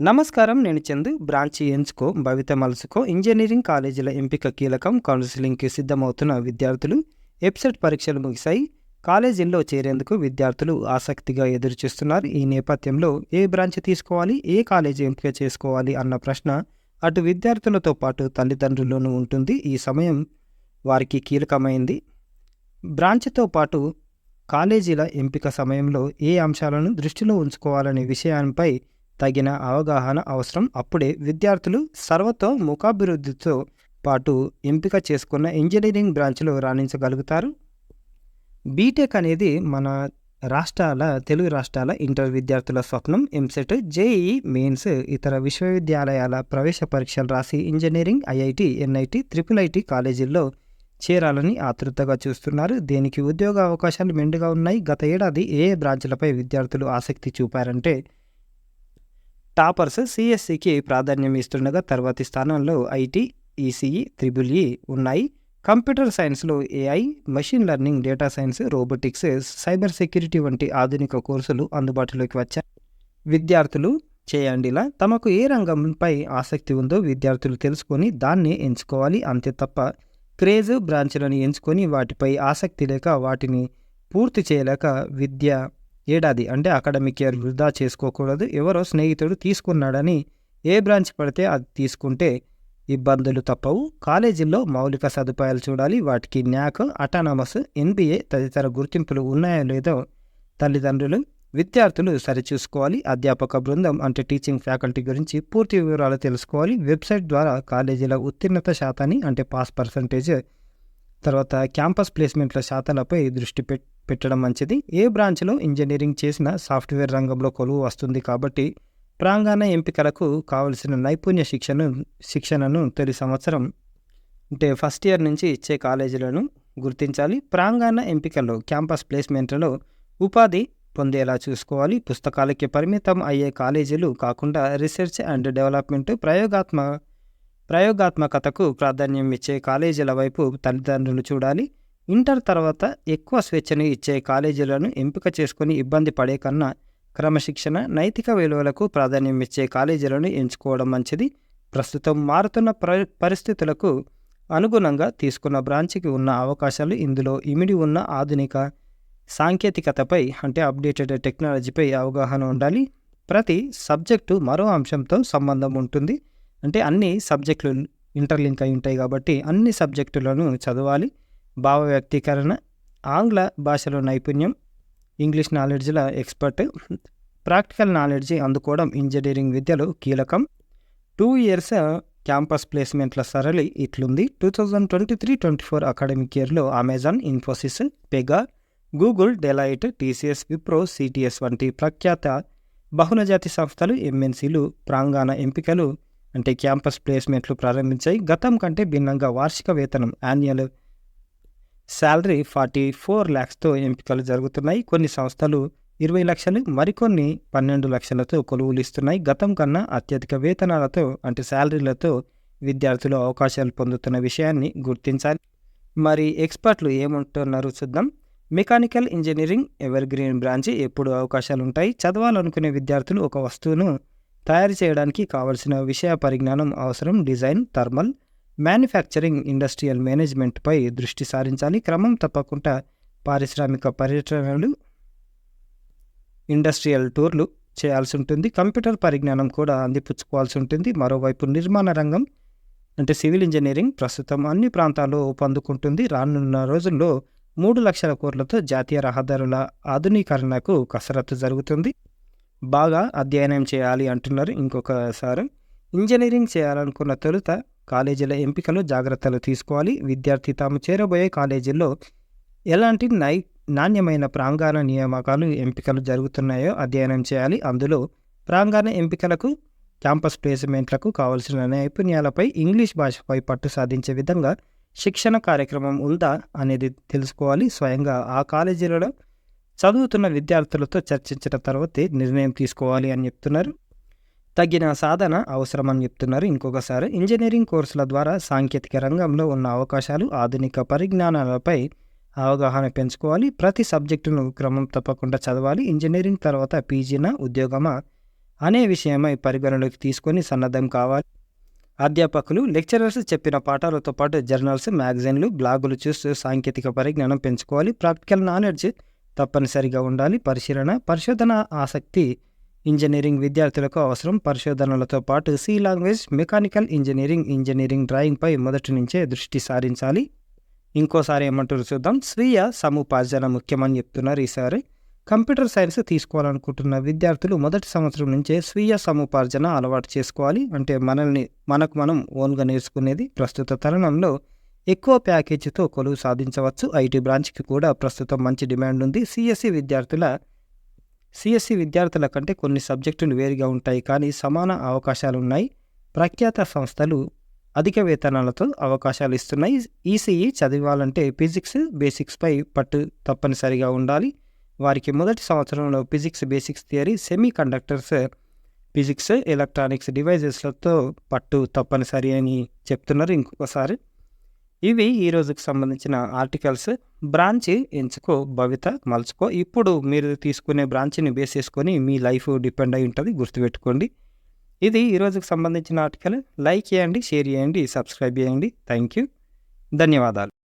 నమస్కారం నేను చందు బ్రాంచి ఎంచుకో భవిత మలుసుకో ఇంజనీరింగ్ కాలేజీల ఎంపిక కీలకం కౌన్సిలింగ్కి సిద్ధమవుతున్న విద్యార్థులు వెబ్సైట్ పరీక్షలు ముగిశాయి. కాలేజీల్లో చేరేందుకు విద్యార్థులు ఆసక్తిగా ఎదురుచూస్తున్నారు. ఈ నేపథ్యంలో ఏ బ్రాంచ్ తీసుకోవాలి ఏ కాలేజీ ఎంపిక చేసుకోవాలి అన్న ప్రశ్న అటు విద్యార్థులతో పాటు తల్లిదండ్రుల్లోనూ ఉంటుంది. ఈ సమయం వారికి కీలకమైంది. బ్రాంచ్తో పాటు కాలేజీల ఎంపిక సమయంలో ఏ అంశాలను దృష్టిలో ఉంచుకోవాలనే విషయంపై తగిన అవగాహన అవసరం. అప్పుడే విద్యార్థులు సర్వతో ముఖాభివృద్ధితో పాటు ఎంపిక చేసుకున్న ఇంజనీరింగ్ బ్రాంచ్లో రాణించగలుగుతారు. బీటెక్ అనేది మన రాష్ట్రాల తెలుగు రాష్ట్రాల ఇంటర్ విద్యార్థుల స్వప్నం. ఎంసెట్ జేఈ మెయిన్స్ ఇతర విశ్వవిద్యాలయాల ప్రవేశ పరీక్షలు రాసి engineering IIT NIT triple IT కాలేజీల్లో చేరాలని ఆతృతగా చూస్తున్నారు. దీనికి ఉద్యోగ అవకాశాలు మెండుగా ఉన్నాయి. గత ఏడాది ఏ ఏ బ్రాంచ్లపై విద్యార్థులు ఆసక్తి చూపారంటే టాపర్స్ సిఎస్సికి ప్రాధాన్యం ఇస్తుండగా తర్వాతి స్థానంలో ఐటీ ఈసీఈ త్రిబుల్ ఈ ఉన్నాయి. కంప్యూటర్ సైన్స్లో AI machine learning data science robotics cyber security వంటి ఆధునిక కోర్సులు అందుబాటులోకి వచ్చాయి. విద్యార్థులు చేయండిలా తమకు ఏ రంగంపై ఆసక్తి ఉందో విద్యార్థులు తెలుసుకొని దాన్ని ఎంచుకోవాలి అంతే తప్ప క్రేజ్ బ్రాంచ్లను ఎంచుకొని వాటిపై ఆసక్తి లేక వాటిని పూర్తి చేయలేక విద్య ఏడాది అంటే అకాడమిక్ ఇయర్ వృధా చేసుకోకూడదు. ఎవరో స్నేహితుడు తీసుకున్నాడని ఏ బ్రాంచ్ పడితే అది తీసుకుంటే ఇబ్బందులు తప్పవు. కాలేజీల్లో మౌలిక సదుపాయాలు చూడాలి. వాటికి న్యాక్ అటానమస్ ఎన్బిఏ తదితర గుర్తింపులు ఉన్నాయో లేదో తల్లిదండ్రులు విద్యార్థులు సరిచూసుకోవాలి. అధ్యాపక బృందం అంటే టీచింగ్ ఫ్యాకల్టీ గురించి పూర్తి వివరాలు తెలుసుకోవాలి. వెబ్సైట్ ద్వారా కాలేజీల ఉత్తీర్ణత శాతాన్ని అంటే పాస్ పర్సంటేజ్ తర్వాత క్యాంపస్ ప్లేస్మెంట్ల శాతాలపై దృష్టి పెట్ పెట్టడం మంచిది. ఏ బ్రాంచ్లో ఇంజనీరింగ్ చేసిన సాఫ్ట్వేర్ రంగంలో కొలువు వస్తుంది కాబట్టి ప్రాంగణ ఎంపికలకు కావలసిన నైపుణ్య శిక్షణ శిక్షణను తొలి సంవత్సరం అంటే ఫస్ట్ ఇయర్ నుంచి ఇచ్చే కాలేజీలను గుర్తించాలి. ప్రాంగణ ఎంపికల్లో క్యాంపస్ ప్లేస్మెంట్లలో ఉపాధి పొందేలా చూసుకోవాలి. పుస్తకాలకి పరిమితం అయ్యే కాలేజీలు కాకుండా రీసెర్చ్ అండ్ డెవలప్మెంట్ ప్రయోగాత్మక ప్రయోగాత్మకతకు ప్రాధాన్యం ఇచ్చే కాలేజీల వైపు తల్లిదండ్రులు చూడాలి. ఇంటర్ తర్వాత ఎక్కువ స్వేచ్ఛను ఇచ్చే కాలేజీలను ఎంపిక చేసుకుని ఇబ్బంది పడే కన్నా క్రమశిక్షణ నైతిక విలువలకు ప్రాధాన్యం ఇచ్చే కాలేజీలను ఎంచుకోవడం మంచిది. ప్రస్తుతం మారుతున్న ప్ర పరిస్థితులకు అనుగుణంగా తీసుకున్న బ్రాంచ్కి ఉన్న అవకాశాలు ఇందులో ఇమిడి ఉన్న ఆధునిక సాంకేతికతపై అంటే అప్డేటెడ్ టెక్నాలజీపై అవగాహన ఉండాలి. ప్రతి సబ్జెక్టు మరో అంశంతో సంబంధం ఉంటుంది. అంటే అన్ని సబ్జెక్టులు ఇంటర్లింక్ అయి ఉంటాయి కాబట్టి అన్ని సబ్జెక్టులను చదవాలి. భావ వ్యక్తీకరణ ఆంగ్ల భాషలో నైపుణ్యం ఇంగ్లీష్ నాలెడ్జ్ల ఎక్స్పర్ట్ ప్రాక్టికల్ నాలెడ్జ్ అందుకోవడం ఇంజనీరింగ్ విద్యలో కీలకం. టూ ఇయర్స్ క్యాంపస్ ప్లేస్మెంట్ల సరళి ఇట్లుంది. Two thousand twenty three twenty four academic ఇయర్లో Amazon Infosys Pega Google Deloitte TCS Wipro CTS వంటి ప్రఖ్యాత బహుళజాతి సంస్థలు ఎంఎన్సీలు ప్రాంగణ ఎంపికలు అంటే క్యాంపస్ ప్లేస్మెంట్లు ప్రారంభించాయి. గతం కంటే భిన్నంగా వార్షిక వేతనం యాన్యువల్ శాలరీ ఫార్టీ ఫోర్ ల్యాక్స్తో ఎంపికలు జరుగుతున్నాయి. కొన్ని సంస్థలు ఇరవై లక్షలు మరికొన్ని పన్నెండు లక్షలతో కొలువులు ఇస్తున్నాయి. గతం కన్నా అత్యధిక వేతనాలతో అంటే శాలరీలతో విద్యార్థులు అవకాశాలు పొందుతున్న విషయాన్ని గుర్తించాలి. మరి ఎక్స్పర్ట్లు ఏమంటున్నారు చూద్దాం. Mechanical engineering evergreen branch ఎప్పుడు అవకాశాలు ఉంటాయి చదవాలనుకునే విద్యార్థులు ఒక వస్తువును తయారు చేయడానికి కావలసిన విషయ పరిజ్ఞానం అవసరం. డిజైన్ థర్మల్ మ్యానుఫ్యాక్చరింగ్ ఇండస్ట్రియల్ మేనేజ్మెంట్పై దృష్టి సారించాలి. క్రమం తప్పకుండా పారిశ్రామిక పర్యటనలు ఇండస్ట్రియల్ టూర్లు చేయాల్సి ఉంటుంది. కంప్యూటర్ పరిజ్ఞానం కూడా అందిపుచ్చుకోవాల్సి ఉంటుంది. మరోవైపు నిర్మాణ రంగం అంటే సివిల్ ఇంజనీరింగ్ ప్రస్తుతం అన్ని ప్రాంతాల్లో పొందుకుంటుంది రానున్న రోజుల్లో మూడు లక్షల కోట్లతో జాతీయ రహదారుల ఆధునీకరణకు కసరత్తు జరుగుతుంది. బాగా అధ్యయనం చేయాలి అంటున్నారు ఇంకొకసారి ఇంజనీరింగ్ చేయాలనుకున్న తొలుత కాలేజీల ఎంపికలో జాగ్రత్తలు తీసుకోవాలి. విద్యార్థి తాము చేరబోయే కాలేజీల్లో ఎలాంటి నై నాణ్యమైన ప్రాంగణ నియామకాలు ఎంపికలు జరుగుతున్నాయో అధ్యయనం చేయాలి. అందులో ప్రాంగణ ఎంపికలకు క్యాంపస్ ప్లేస్మెంట్లకు కావలసిన నైపుణ్యాలపై ఇంగ్లీష్ భాషపై పట్టు సాధించే విధంగా శిక్షణ కార్యక్రమం ఉందా అనేది తెలుసుకోవాలి. స్వయంగా ఆ కాలేజీలలో చదువుతున్న విద్యార్థులతో చర్చించిన తర్వాతే నిర్ణయం తీసుకోవాలి అని చెప్తున్నారు. తగిన సాధన అవసరమని చెప్తున్నారు. ఇంకొకసారి ఇంజనీరింగ్ కోర్సుల ద్వారా సాంకేతిక రంగంలో ఉన్న అవకాశాలు ఆధునిక పరిజ్ఞానాలపై అవగాహన పెంచుకోవాలి. ప్రతి సబ్జెక్టును క్రమం తప్పకుండా చదవాలి. ఇంజనీరింగ్ తర్వాత పీజీనా ఉద్యోగమా అనే విషయమై పరిగణలోకి తీసుకొని సన్నద్ధం కావాలి. అధ్యాపకులు లెక్చరర్స్ చెప్పిన పాఠాలతో పాటు జర్నల్స్ మ్యాగజైన్లు బ్లాగులు చూస్తూ సాంకేతిక పరిజ్ఞానం పెంచుకోవాలి. ప్రాక్టికల్ నాలెడ్జ్ తప్పనిసరిగా ఉండాలి. పరిశీలన పరిశోధన ఆసక్తి ఇంజనీరింగ్ విద్యార్థులకు అవసరం. పరిశోధనలతో పాటు C language mechanical engineering engineering డ్రాయింగ్పై మొదటి నుంచే దృష్టి సారించాలి. ఇంకోసారి ఏమంటారు చూద్దాం. స్వీయ సముపార్జన ముఖ్యమని చెప్తున్నారు ఈసారి కంప్యూటర్ సైన్స్ తీసుకోవాలనుకుంటున్న విద్యార్థులు మొదటి సంవత్సరం నుంచే స్వీయ సముపార్జన అలవాటు చేసుకోవాలి. అంటే మనల్ని మనకు మనం ఓన్గా నేర్చుకునేది ప్రస్తుత తరుణంలో ఎక్కువ ప్యాకేజీతో కొలువు సాధించవచ్చు. ఐటీ బ్రాంచ్కి కూడా ప్రస్తుతం మంచి డిమాండ్ ఉంది. సిఎస్సి విద్యార్థుల సిఎస్సి విద్యార్థుల కంటే కొన్ని సబ్జెక్టులు వేరుగా ఉంటాయి. కానీ సమాన అవకాశాలు ఉన్నాయి ప్రఖ్యాత సంస్థలు అధిక వేతనాలతో అవకాశాలు ఇస్తున్నాయి. ఈసీఈ చదివాలంటే ఫిజిక్స్ బేసిక్స్పై పట్టు తప్పనిసరిగా ఉండాలి. వారికి మొదటి సంవత్సరంలో physics basics theory semiconductors physics electronics డివైజెస్లతో పట్టు తప్పనిసరి అని చెప్తున్నారు ఇంకొకసారి. ఇవి ఈ రోజుకి సంబంధించిన ఆర్టికల్స్. బ్రాంచ్ ఎంచుకో భవిత మలుచుకో. ఇప్పుడు మీరు తీసుకునే బ్రాంచ్ని బేస్ చేసుకొని మీ లైఫ్ డిపెండ్ అయి ఉంటుంది గుర్తుపెట్టుకోండి. ఇది ఈ రోజుకి సంబంధించిన ఆర్టికల్. లైక్ చేయండి షేర్ చేయండి సబ్స్క్రైబ్ చేయండి. Thank you. ధన్యవాదాలు.